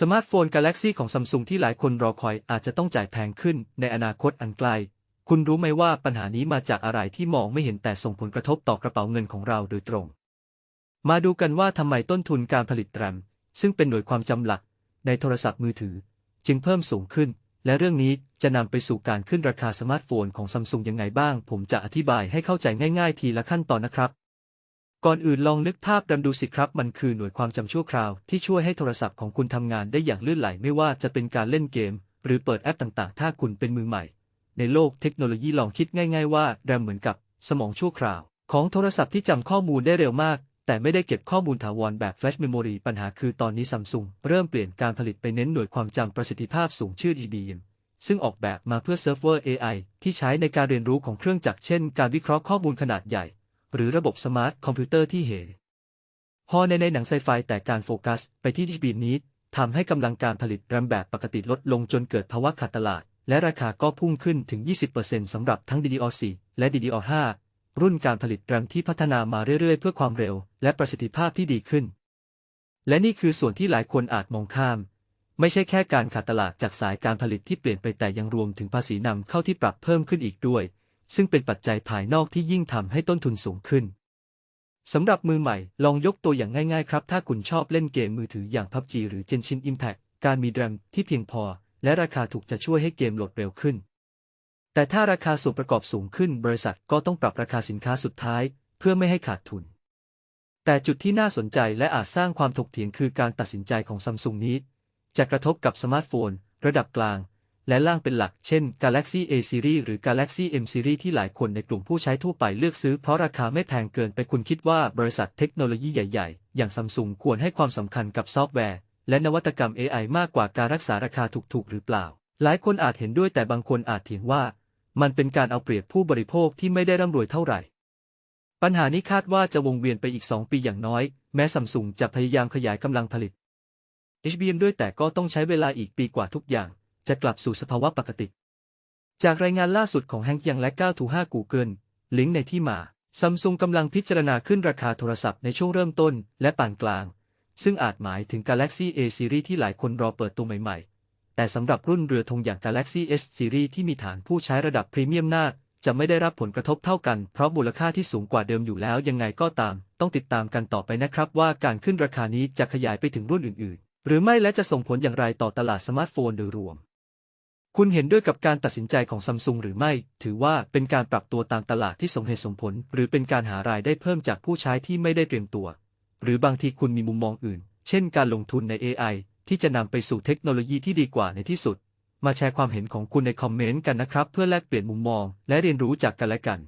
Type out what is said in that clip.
สมาร์ทโฟน Galaxy ของซัมซุงที่หลายคนรอคอยอาจจะต้องจ่ายแพงขึ้นในอนาคตอันไกล คุณรู้ไหมว่าปัญหานี้มาจากอะไรที่มองไม่เห็นแต่ส่งผลกระทบต่อกระเป๋าเงินของเราโดยตรง มาดูกันว่าทำไมต้นทุนการผลิตแรม ซึ่งเป็นหน่วยความจำหลัก ในโทรศัพท์มือถือ จึงเพิ่มสูงขึ้น และเรื่องนี้จะนำไปสู่การขึ้นราคาสมาร์ทโฟนของซัมซุงยังไงบ้าง ผมจะอธิบายให้เข้าใจง่าย ๆ ทีละขั้นตอนนะครับ ก่อนอื่นลองนึกภาพดำดูสิครับ มันคือหน่วยความจำชั่วคราวที่ช่วยให้โทรศัพท์ของคุณทำงานได้อย่างลื่นไหลไม่ว่าจะเป็นการเล่นเกม หรือเปิดแอปต่างๆ ถ้าคุณเป็นมือใหม่ ในโลกเทคโนโลยีลองคิดง่าย ๆ ว่าแรมเหมือนกับสมองชั่วคราว ของโทรศัพท์ที่จำข้อมูลได้เร็วมาก แต่ไม่ได้เก็บข้อมูลถาวรแบบ Flash Memory ปัญหาคือตอนนี้ซัมซุงเริ่มเปลี่ยนการผลิตไปเน้นหน่วยความจำประสิทธิภาพสูงชื่อ DBM ซึ่งออกแบบมาเพื่อเซิร์ฟเวอร์ AI ที่ใช้ในการเรียนรู้ของเครื่องจักรเช่น การวิเคราะห์ข้อมูลขนาดใหญ่ หรือระบบสมาร์ทคอมพิวเตอร์ที่เหพอในในหนังไซไฟแต่การโฟกัสไปที่ DB นี้ทำให้กำลังการผลิตแรมแบบปกติลดลงจนเกิดภาวะขาดตลาด และราคาก็พุ่งขึ้นถึง 20%สำหรับทั้ง DDR4 และ DDR5 รุ่นการผลิตแรมที่พัฒนามาเรื่อยๆ เพื่อความเร็ว และประสิทธิภาพที่ดีขึ้น และนี่คือส่วนที่หลายคนอาจมองข้าม ไม่ใช่แค่การขาดตลาดจากสายการผลิตที่เปลี่ยนไปแต่ยังรวมถึงภาษีนำเข้าที่ปรับเพิ่มขึ้นอีกด้วย ซึ่งเป็นปัจจัยภายนอกที่ยิ่งทำให้ต้นทุนสูงขึ้นสำหรับมือใหม่ลองยกตัวอย่างง่ายๆครับ ถ้าคุณชอบเล่นเกมมือถืออย่าง PUBG หรือ Genshin Impact การมีแรมที่เพียงพอ และราคาถูกจะช่วยให้เกมโหลดเร็วขึ้น แต่ถ้าราคาส่วนประกอบสูงขึ้น บริษัทก็ต้องปรับราคาสินค้าสุดท้าย เพื่อไม่ให้ขาดทุน แต่จุดที่น่าสนใจและอาจสร้างความถกเถียงคือการตัดสินใจของซัมซุงนี้ จะกระทบกับสมาร์ทโฟน ระดับกลาง และล่างเป็นหลัก เช่น Galaxy A Series หรือ Galaxy M Series ที่หลายคนในกลุ่มผู้ใช้ทั่วไปเลือกซื้อเพราะราคาไม่แพงเกินไปคุณคิดว่าบริษัทเทคโนโลยีใหญ่ๆ อย่างซัมซุงควรให้ความสำคัญกับซอฟต์แวร์ และนวัตกรรม AI มากกว่าการรักษาราคาถูกๆ หรือเปล่า หลายคนอาจเห็นด้วยแต่บางคนอาจเถียงว่า มันเป็นการเอาเปรียบผู้บริโภคที่ไม่ได้ร่ำรวยเท่าไหร่ ปัญหานี้คาดว่าจะวงเวียนไปอีก 2 ปีอย่างน้อย แม้ซัมซุงจะพยายามขยายกำลังผลิต HBM ด้วยแต่ก็ต้องใช้เวลาอีกปีกว่าทุกอย่าง จะกลับสู่สภาวะปกติ จากรายงานล่าสุดของแฮงยังและ9 to 5 Google ลิงก์ในที่มาซัมซุงกำลังพิจารณาขึ้นราคาโทรศัพท์ในช่วงเริ่มต้นและปานกลาง ซึ่งอาจหมายถึง Galaxy A Series ที่หลายคนรอเปิดตัวใหม่ๆ แต่สำหรับรุ่นเรือธงอย่าง Galaxy S Series ที่มีฐานผู้ใช้ระดับพรีเมียมนาจะไม่ได้รับผลกระทบเท่ากัน เพราะมูลค่าที่สูงกว่าเดิมอยู่แล้วยังไงก็ตาม ต้องติดตามกันต่อไปนะครับว่าการขึ้นราคานี้จะขยายไปถึงรุ่นอื่นๆ หรือไม่และจะส่งผลอย่างไรต่อตลาดสมาร์ทโฟนโดยรวม คุณเห็นด้วยกับการตัดสินใจของซัมซุงหรือไม่ ถือว่าเป็นการปรับตัวตามตลาดที่สมเหตุสมผล หรือเป็นการหารายได้เพิ่มจากผู้ใช้ที่ไม่ได้เตรียมตัว หรือบางทีคุณมีมุมมองอื่น เช่นการลงทุนใน AI ที่จะนำไปสู่เทคโนโลยีที่ดีกว่าในที่สุด มาแชร์ความเห็นของคุณในคอมเมนต์กันนะครับ เพื่อแลกเปลี่ยนมุมมอง และเรียนรู้จากกันและกัน